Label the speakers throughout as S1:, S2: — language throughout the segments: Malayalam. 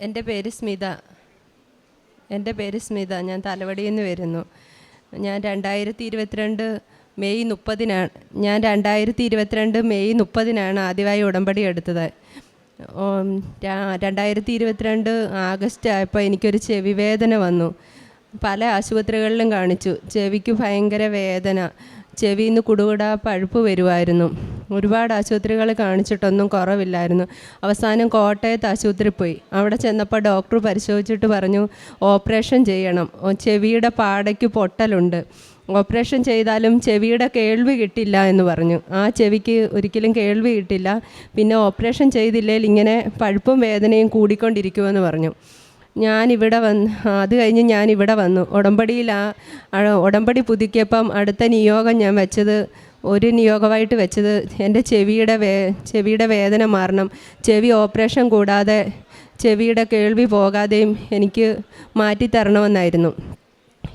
S1: എന്റെ പേര് സ്മിത. എന്റെ പേര് സ്മിത. ഞാൻ തലവടിയിൽ നിന്ന് വരുന്നു. ഞാൻ രണ്ടായിരത്തി ഇരുപത്തിരണ്ട് മെയ് മുപ്പതിനാണ് ഞാൻ രണ്ടായിരത്തി ഇരുപത്തിരണ്ട് മെയ് മുപ്പതിനാണ് ആദ്യമായി ഉടമ്പടി എടുത്തത്. രണ്ടായിരത്തി ഇരുപത്തിരണ്ട് ആഗസ്റ്റ് ആയപ്പോൾ എനിക്കൊരു ചെവി വേദന വന്നു. പല ആശുപത്രികളിലും കാണിച്ചു. ചെവിക്ക് ഭയങ്കര വേദന. ചെവിയിൽ നിന്ന് കുടുകുടാ പഴുപ്പ് വരുമായിരുന്നു ഒരുപാട് ആശുപത്രികൾ കാണിച്ചിട്ടൊന്നും കുറവില്ലായിരുന്നു. അവസാനം കോട്ടയത്ത് ആശുപത്രി പോയി. അവിടെ ചെന്നപ്പോൾ ഡോക്ടർ പരിശോധിച്ചിട്ട് പറഞ്ഞു ഓപ്പറേഷൻ ചെയ്യണം. ചെവിയുടെ പാടയ്ക്ക് പൊട്ടലുണ്ട്. ഓപ്പറേഷൻ ചെയ്താലും ചെവിയുടെ കേൾവി കിട്ടില്ല എന്ന് പറഞ്ഞു. ആ ചെവിക്ക് ഒരിക്കലും കേൾവി കിട്ടില്ല. പിന്നെ ഓപ്പറേഷൻ ചെയ്തില്ലെങ്കിൽ ഇങ്ങനെ പഴുപ്പും വേദനയും കൂടിക്കൊണ്ടിരിക്കുമെന്ന് പറഞ്ഞു. ഞാനിവിടെ വന്ന് അത് കഴിഞ്ഞ് ഞാനിവിടെ വന്നു. ഉടമ്പടിയിൽ ആ ഉടമ്പടി പുതുക്കിയപ്പം അടുത്ത നിയോഗം ഞാൻ വെച്ചത് ഒരു നിയോഗമായിട്ട് വെച്ചത് എന്റെ ചെവിയുടെ വേ ചെവിയുടെ വേദന മാറണം ചെവി ഓപ്പറേഷൻ കൂടാതെ ചെവിയുടെ കേൾവി പോകാതെയും എനിക്ക് മാറ്റിത്തരണമെന്നായിരുന്നു.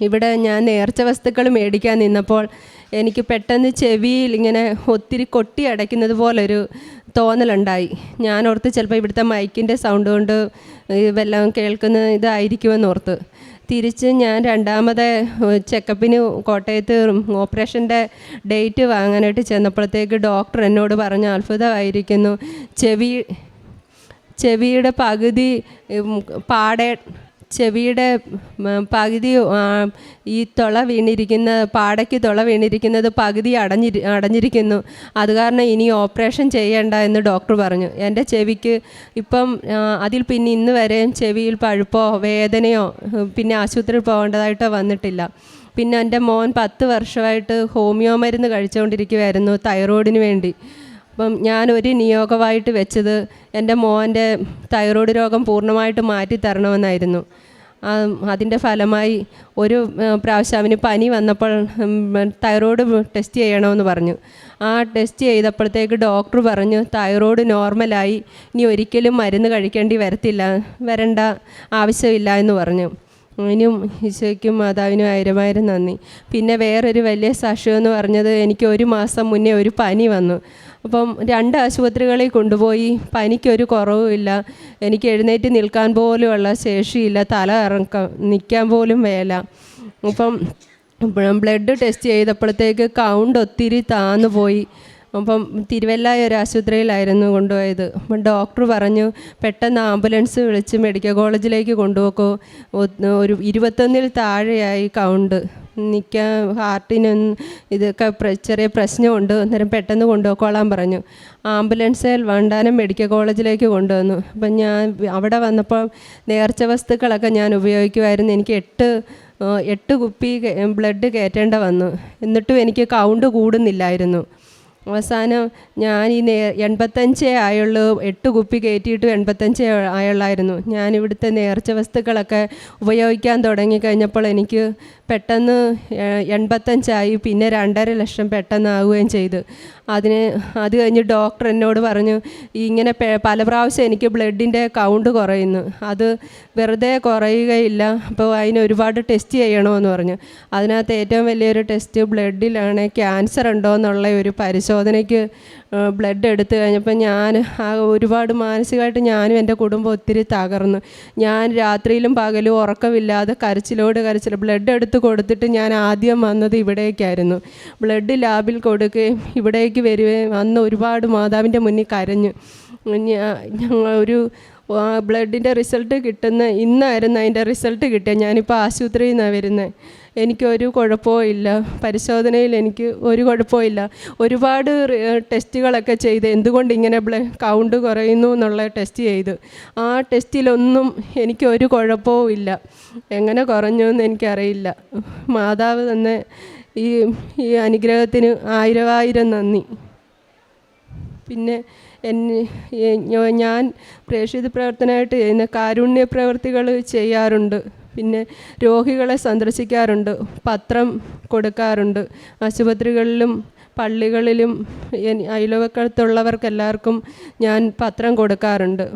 S1: ഇവിടെ ഞാൻ നേർച്ച വസ്തുക്കൾ മേടിക്കാൻ നിന്നപ്പോൾ എനിക്ക് പെട്ടെന്ന് ചെവിയിൽ ഇങ്ങനെ ഒത്തിരി കൊട്ടി അടയ്ക്കുന്നത് പോലൊരു തോന്നലുണ്ടായി. ഞാൻ ഓർത്ത് ചിലപ്പോൾ ഇവിടുത്തെ മൈക്കിന്റെ സൗണ്ട് കൊണ്ട് ഇതെല്ലാം കേൾക്കുന്ന ഇതായിരിക്കുമെന്ന് ഓർത്ത് തിരിച്ച് ഞാൻ രണ്ടാമത് ചെക്കപ്പിന് കോട്ടയത്ത് ഓപ്പറേഷന്റെ ഡേറ്റ് വാങ്ങാനായിട്ട് ചെന്നപ്പോഴത്തേക്ക് ഡോക്ടർ എന്നോട് പറഞ്ഞു അത്ഭുതമായിരിക്കുന്നു. ചെവി ചെവിയുടെ പകുതി പാടെ ചെവിയുടെ പകുതി ഈ തുള വീണിരിക്കുന്ന പാടയ്ക്ക് തുള വീണിരിക്കുന്നത് പകുതി അടഞ്ഞിരി അടഞ്ഞിരിക്കുന്നു. അത് കാരണം ഇനി ഓപ്പറേഷൻ ചെയ്യേണ്ട എന്ന് ഡോക്ടർ പറഞ്ഞു. എന്റെ ചെവിക്ക് ഇപ്പം അതിൽ പിന്നെ ഇന്ന് വരെയും ചെവിയിൽ പഴുപ്പോ വേദനയോ പിന്നെ ആശുപത്രിയിൽ പോകേണ്ടതായിട്ടോ വന്നിട്ടില്ല. പിന്നെ എന്റെ മോൻ പത്ത് വർഷമായിട്ട് ഹോമിയോ മരുന്ന് കഴിച്ചുകൊണ്ടിരിക്കുമായിരുന്നു തൈറോയിഡിന് വേണ്ടി. അപ്പം ഞാനൊരു നിയോഗമായിട്ട് വെച്ചത് എന്റെ മോന്റെ തൈറോയ്ഡ് രോഗം പൂർണമായിട്ട് മാറ്റി തരണമെന്നായിരുന്നു. അതിന്റെ ഫലമായി ഒരു പ്രാവശ്യം അവന് പനി വന്നപ്പോൾ തൈറോയ്ഡ് ടെസ്റ്റ് ചെയ്യണമെന്ന് പറഞ്ഞു. ആ ടെസ്റ്റ് ചെയ്തപ്പോഴത്തേക്ക് ഡോക്ടർ പറഞ്ഞു തൈറോയ്ഡ് നോർമലായി ഇനി ഒരിക്കലും മരുന്ന് കഴിക്കേണ്ടി വരത്തില്ല വരണ്ട ആവശ്യമില്ല എന്ന് പറഞ്ഞു. ഇനിയും ഈശോയ്ക്കും മാതാവിനും ആയിരമായിരം നന്ദി. പിന്നെ വേറൊരു വലിയ സാക്ഷ്യം എന്ന് പറഞ്ഞത് എനിക്ക് ഒരു മാസം മുന്നേ ഒരു പനി വന്നു. അപ്പം രണ്ട് ആശുപത്രികളിൽ കൊണ്ടുപോയി പനിക്കൊരു കുറവുമില്ല എനിക്ക് എഴുന്നേറ്റ് നിൽക്കാൻ പോലുമുള്ള ശേഷിയില്ല തല ഇറക്കം നിൽക്കാൻ പോലും വേല അപ്പം ബ്ലഡ് ടെസ്റ്റ് ചെയ്തപ്പോഴത്തേക്ക് കൗണ്ട് ഒത്തിരി താന്നു പോയി. അപ്പം തിരുവല്ല ഒരു ആശുപത്രിയിലായിരുന്നു കൊണ്ടുപോയത്. അപ്പം ഡോക്ടർ പറഞ്ഞു പെട്ടെന്ന് ആംബുലൻസ് വിളിച്ച് മെഡിക്കൽ കോളേജിലേക്ക് കൊണ്ടുപോക്കോ. ഒരു ഇരുപത്തൊന്നിൽ താഴെയായി കൗണ്ട്. നിൽക്കാൻ ഹാർട്ടിന് ഇതൊക്കെ ചെറിയ പ്രശ്നമുണ്ട് അന്നേരം പെട്ടെന്ന് കൊണ്ടുപോയിക്കോളാൻ പറഞ്ഞു. ആംബുലൻസിൽ വണ്ടാനം മെഡിക്കൽ കോളേജിലേക്ക് കൊണ്ടുവന്നു. അപ്പം ഞാൻ അവിടെ വന്നപ്പോൾ നേർച്ച വസ്തുക്കളൊക്കെ ഞാൻ ഉപയോഗിക്കുമായിരുന്നു. എനിക്ക് എട്ട് എട്ട് കുപ്പി ബ്ലഡ് കയറ്റേണ്ട വന്നു. എന്നിട്ടും എനിക്ക് കൗണ്ട് കൂടുന്നില്ലായിരുന്നു. അവസാനം ഞാൻ ഈ നേ എൺപത്തഞ്ചേ ആയുള്ളൂ എട്ട് കുപ്പി കയറ്റിയിട്ട് എൺപത്തഞ്ചേ ആയുള്ളായിരുന്നു. ഞാൻ ഇവിടുത്തെ നേർച്ച വസ്തുക്കളൊക്കെ ഉപയോഗിക്കാൻ തുടങ്ങിക്കഴിഞ്ഞപ്പോൾ എനിക്ക് പെട്ടെന്ന് എൺപത്തഞ്ചായി പിന്നെ രണ്ടര ലക്ഷം പെട്ടെന്നാവുകയും ചെയ്തു. അതിന് അത് കഴിഞ്ഞ് ഡോക്ടർ എന്നോട് പറഞ്ഞു ഇങ്ങനെ പല പ്രാവശ്യം എനിക്ക് ബ്ലഡിന്റെ കൗണ്ട് കുറയുന്നു. അത് വെറുതെ കുറയുകയില്ല. അപ്പോൾ അതിന് ഒരുപാട് ടെസ്റ്റ് ചെയ്യണമെന്ന് പറഞ്ഞു. അതിനകത്ത് ഏറ്റവും വലിയൊരു ടെസ്റ്റ് ബ്ലഡിലാണ് ക്യാൻസർ ഉണ്ടോ എന്നുള്ള ഒരു പരിശോധനയ്ക്ക് ബ്ലഡ് എടുത്തു കഴിഞ്ഞപ്പോൾ ഞാൻ ഒരുപാട് മാനസികമായിട്ട് ഞാനും എന്റെ കുടുംബം ഒത്തിരി തകർന്നു. ഞാൻ രാത്രിയിലും പകലും ഉറക്കമില്ലാതെ കരച്ചിലോട് കരച്ചിൽ ബ്ലഡ് എടുത്ത് കൊടുത്തിട്ട് ഞാൻ ആദ്യം വന്നത് ഇവിടേക്കായിരുന്നു. ബ്ലഡ് ലാബിൽ കൊടുക്കുകയും ഇവിടേക്ക് വരികയും അന്ന് ഒരുപാട് മാതാവിന്റെ മുന്നിൽ കരഞ്ഞു. ഞാൻ ഒരു ബ്ലഡിന്റെ റിസൾട്ട് കിട്ടുന്ന ഇന്നായിരുന്നു അതിന്റെ റിസൾട്ട് കിട്ടിയത്. ഞാനിപ്പോൾ ആശുപത്രിയിൽ നിന്നാണ് വരുന്നത്. എനിക്കൊരു കുഴപ്പവും ഇല്ല. പരിശോധനയിൽ എനിക്ക് ഒരു കുഴപ്പവും ഇല്ല. ഒരുപാട് ടെസ്റ്റുകളൊക്കെ ചെയ്ത് എന്തുകൊണ്ട് ഇങ്ങനെ കൗണ്ട് കുറയുന്നു എന്നുള്ള ടെസ്റ്റ് ചെയ്തു. ആ ടെസ്റ്റിലൊന്നും എനിക്ക് ഒരു കുഴപ്പവും ഇല്ല. എങ്ങനെ കുറഞ്ഞു എന്ന് എനിക്കറിയില്ല. മാതാവ് തന്നെ ഈ ഈ അനുഗ്രഹത്തിന് ആയിരമായിരം നന്ദി. പിന്നെ എന്നെ ഞാൻ പ്രേക്ഷിത പ്രവർത്തനമായിട്ട് ചെയ്യുന്ന കാരുണ്യ പ്രവർത്തികൾ ചെയ്യാറുണ്ട്. പിന്നെ രോഗികളെ സന്ദർശിക്കാറുണ്ട്. പത്രം കൊടുക്കാറുണ്ട്. ആശുപത്രികളിലും പള്ളികളിലും അയൽവക്കത്തുള്ളവർക്കെല്ലാവർക്കും ഞാൻ പത്രം കൊടുക്കാറുണ്ട്.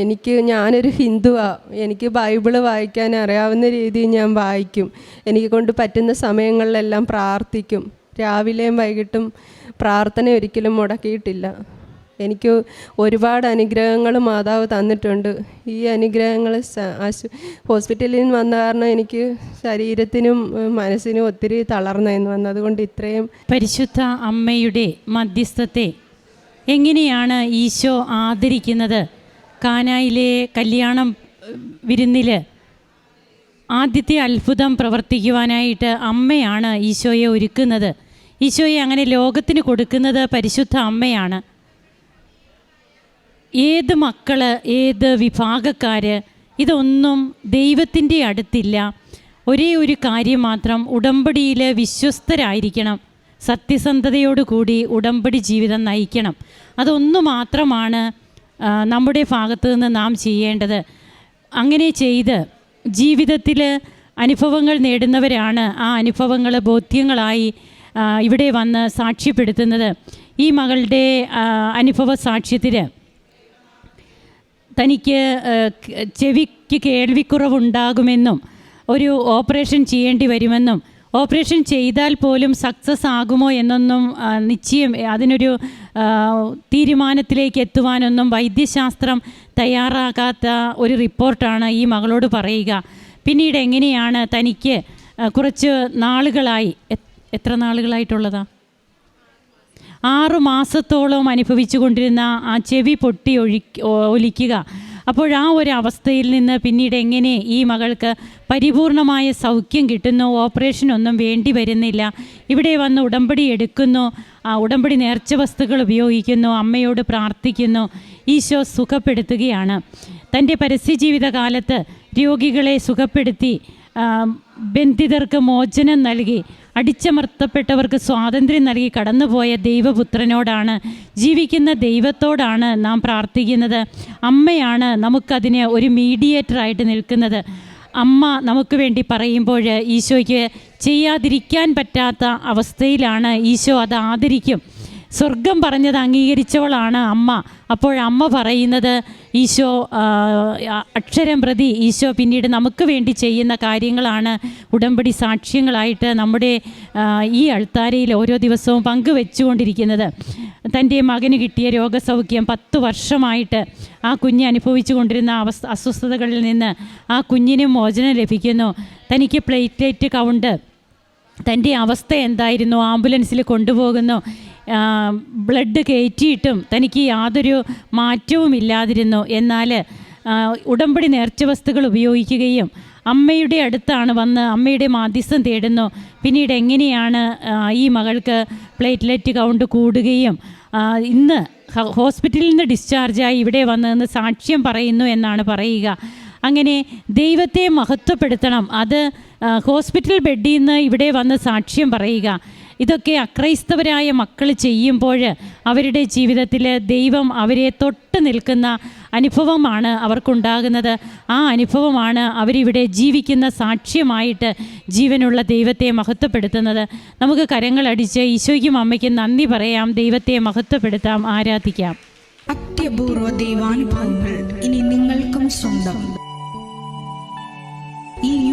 S1: എനിക്ക് ഞാനൊരു ഹിന്ദുവാണ് എനിക്ക് ബൈബിൾ വായിക്കാൻ അറിയാവുന്ന രീതിയിൽ ഞാൻ വായിക്കും. എനിക്ക് കൊണ്ട് പറ്റുന്ന സമയങ്ങളിലെല്ലാം പ്രാർത്ഥിക്കും. രാവിലെയും വൈകിട്ടും പ്രാർത്ഥന ഒരിക്കലും മുടക്കിയിട്ടില്ല. എനിക്ക് ഒരുപാട് അനുഗ്രഹങ്ങൾ മാതാവ് തന്നിട്ടുണ്ട്. ഈ അനുഗ്രഹങ്ങൾ ആശു ഹോസ്പിറ്റലിൽ നിന്ന് വന്ന കാരണം എനിക്ക് ശരീരത്തിനും മനസ്സിനും ഒത്തിരി തളർന്നായിരുന്നു. വന്നത് അതുകൊണ്ട് ഇത്രയും
S2: പരിശുദ്ധ അമ്മയുടെ മധ്യസ്ഥത്തെ എങ്ങനെയാണ് ഈശോ ആദരിക്കുന്നത്? കാനായിലെ കല്യാണം വിരുന്നിൽ ആദ്യത്തെ അത്ഭുതം പ്രവർത്തിക്കുവാനായിട്ട് അമ്മയാണ് ഈശോയെ ഒരുക്കുന്നത്. ഈശോയെ അങ്ങനെ ലോകത്തിന് കൊടുക്കുന്നത് പരിശുദ്ധ അമ്മയാണ്. ഏത് മക്കൾ ഏത് വിഭാഗക്കാർ ഇതൊന്നും ദൈവത്തിന്റെ അടുത്തില്ല. ഒരേ ഒരു കാര്യം മാത്രം ഉടമ്പടിയിൽ വിശ്വസ്തരായിരിക്കണം. സത്യസന്ധതയോടുകൂടി ഉടമ്പടി ജീവിതം നയിക്കണം. അതൊന്നു മാത്രമാണ് നമ്മുടെ ഭാഗത്തു നിന്ന് നാം ചെയ്യേണ്ടത്. അങ്ങനെ ചെയ്ത് ജീവിതത്തിൽ അനുഭവങ്ങൾ നേടുന്നവരാണ് ആ അനുഭവങ്ങൾ ബോധ്യങ്ങളായി ഇവിടെ വന്ന് സാക്ഷ്യപ്പെടുത്തുന്നത് ഈ മകളുടെ അനുഭവ സാക്ഷ്യത്തിൽ തനിക്ക് ചെവിക്ക് കേൾവിക്കുറവുണ്ടാകുമെന്നും ഒരു ഓപ്പറേഷൻ ചെയ്യേണ്ടി വരുമെന്നും ഓപ്പറേഷൻ ചെയ്താൽ പോലും സക്സസ് ആകുമോ എന്നൊന്നും നിശ്ചയം അതിനൊരു തീരുമാനത്തിലേക്ക് എത്തുവാനൊന്നും വൈദ്യശാസ്ത്രം തയ്യാറാകാത്ത ഒരു റിപ്പോർട്ടാണ് ഈ മകളോട് പറയുക. പിന്നീട് എങ്ങനെയാണ് തനിക്ക് കുറച്ച് നാളുകളായി എത്ര നാളുകളായിട്ടുള്ളതാ? ആറു മാസത്തോളം അനുഭവിച്ചു കൊണ്ടിരുന്ന ആ ചെവി പൊട്ടി ഒഴി ഒലിക്കുക. അപ്പോൾ ആ ഒരു അവസ്ഥയിൽ നിന്ന് പിന്നീട് എങ്ങനെ ഈ മകൾക്ക് പരിപൂർണമായ സൗഖ്യം കിട്ടുന്നു ഓപ്പറേഷൻ ഒന്നും വേണ്ടി വരുന്നില്ല ഇവിടെ വന്ന് ഉടമ്പടി എടുക്കുന്നു ആ ഉടമ്പടി നേർച്ച വസ്തുക്കൾ ഉപയോഗിക്കുന്നു അമ്മയോട് പ്രാർത്ഥിക്കുന്നു ഈശോ സുഖപ്പെടുത്തുകയാണ്. തന്റെ പരസ്യജീവിത കാലത്ത് രോഗികളെ സുഖപ്പെടുത്തി ബന്ധിതർക്ക് മോചനം നൽകി അടിച്ചമർത്തപ്പെട്ടവർക്ക് സ്വാതന്ത്ര്യം നൽകി കടന്നുപോയ ദൈവപുത്രനോടാണ് ജീവിക്കുന്ന ദൈവത്തോടാണ് നാം പ്രാർത്ഥിക്കുന്നത്. അമ്മയാണ് നമുക്കതിന് ഒരു മീഡിയേറ്ററായിട്ട് നിൽക്കുന്നത്. അമ്മ നമുക്ക് വേണ്ടി പറയുമ്പോൾ ഈശോയ്ക്ക് ചെയ്യാതിരിക്കാൻ പറ്റാത്ത അവസ്ഥയിലാണ് ഈശോ അത് ആദരിക്കും. സ്വർഗം പറഞ്ഞത് അംഗീകരിച്ചവളാണ് അമ്മ. അപ്പോൾ അമ്മ പറയുന്നത് ഈശോ അക്ഷരം പ്രതി ഈശോ പിന്നീട് നമുക്ക് വേണ്ടി ചെയ്യുന്ന കാര്യങ്ങളാണ് ഉടമ്പടി സാക്ഷ്യങ്ങളായിട്ട് നമ്മുടെ ഈ അൾത്താരയിൽ ഓരോ ദിവസവും പങ്കുവെച്ചുകൊണ്ടിരിക്കുന്നത്. തന്റെ മകന് കിട്ടിയ രോഗസൗഖ്യം പത്ത് വർഷമായിട്ട് ആ കുഞ്ഞ് അനുഭവിച്ചു കൊണ്ടിരുന്ന അസ്വസ്ഥതകളിൽ നിന്ന് ആ കുഞ്ഞിന് മോചനം ലഭിക്കുന്നു. തനിക്ക് പ്ലേറ്റ്ലേറ്റ് കൗണ്ട്. തന്റെ അവസ്ഥ എന്തായിരുന്നു? ആംബുലൻസിൽ കൊണ്ടുപോകുന്നു. ബ്ലഡ് കയറ്റിയിട്ടും തനിക്ക് യാതൊരു മാറ്റവും ഇല്ലാതിരുന്നു. എന്നാൽ ഉടമ്പടി നേർച്ച വസ്തുക്കൾ ഉപയോഗിക്കുകയും അമ്മയുടെ അടുത്താണ് വന്ന് അമ്മയുടെ മാധ്യസ്ഥം തേടുന്നു. പിന്നീട് എങ്ങനെയാണ് ഈ മകൾക്ക് പ്ലേറ്റ്ലെറ്റ് കൗണ്ട് കൂടുകയും ഇന്ന് ഹോസ്പിറ്റലിൽ നിന്ന് ഡിസ്ചാർജായി ഇവിടെ വന്ന് നിന്ന് സാക്ഷ്യം പറയുന്നു എന്നാണ് പറയുക. അങ്ങനെ ദൈവത്തെ മഹത്വപ്പെടുത്തണം. അത് ഹോസ്പിറ്റൽ ബെഡിൽ നിന്ന് ഇവിടെ വന്ന് സാക്ഷ്യം പറയുക. ഇതൊക്കെ അക്രൈസ്തവരായ മക്കൾ ചെയ്യുമ്പോൾ അവരുടെ ജീവിതത്തിൽ ദൈവം അവരെ തൊട്ട് നിൽക്കുന്ന അനുഭവമാണ് അവർക്കുണ്ടാകുന്നത്. ആ അനുഭവമാണ് അവരിവിടെ ജീവിക്കുന്ന സാക്ഷ്യമായിട്ട് ജീവനുള്ള ദൈവത്തെ മഹത്വപ്പെടുത്തുന്നത്. നമുക്ക് കരങ്ങളടിച്ച് ഈശോയ്ക്കും അമ്മയ്ക്കും നന്ദി പറയാം. ദൈവത്തെ മഹത്വപ്പെടുത്താം. ആരാധിക്കാം.
S3: അത്യപൂർവ ദൈവാനുഭവങ്ങൾ ഇനി നിങ്ങൾക്കും സ്വന്തം. ഈ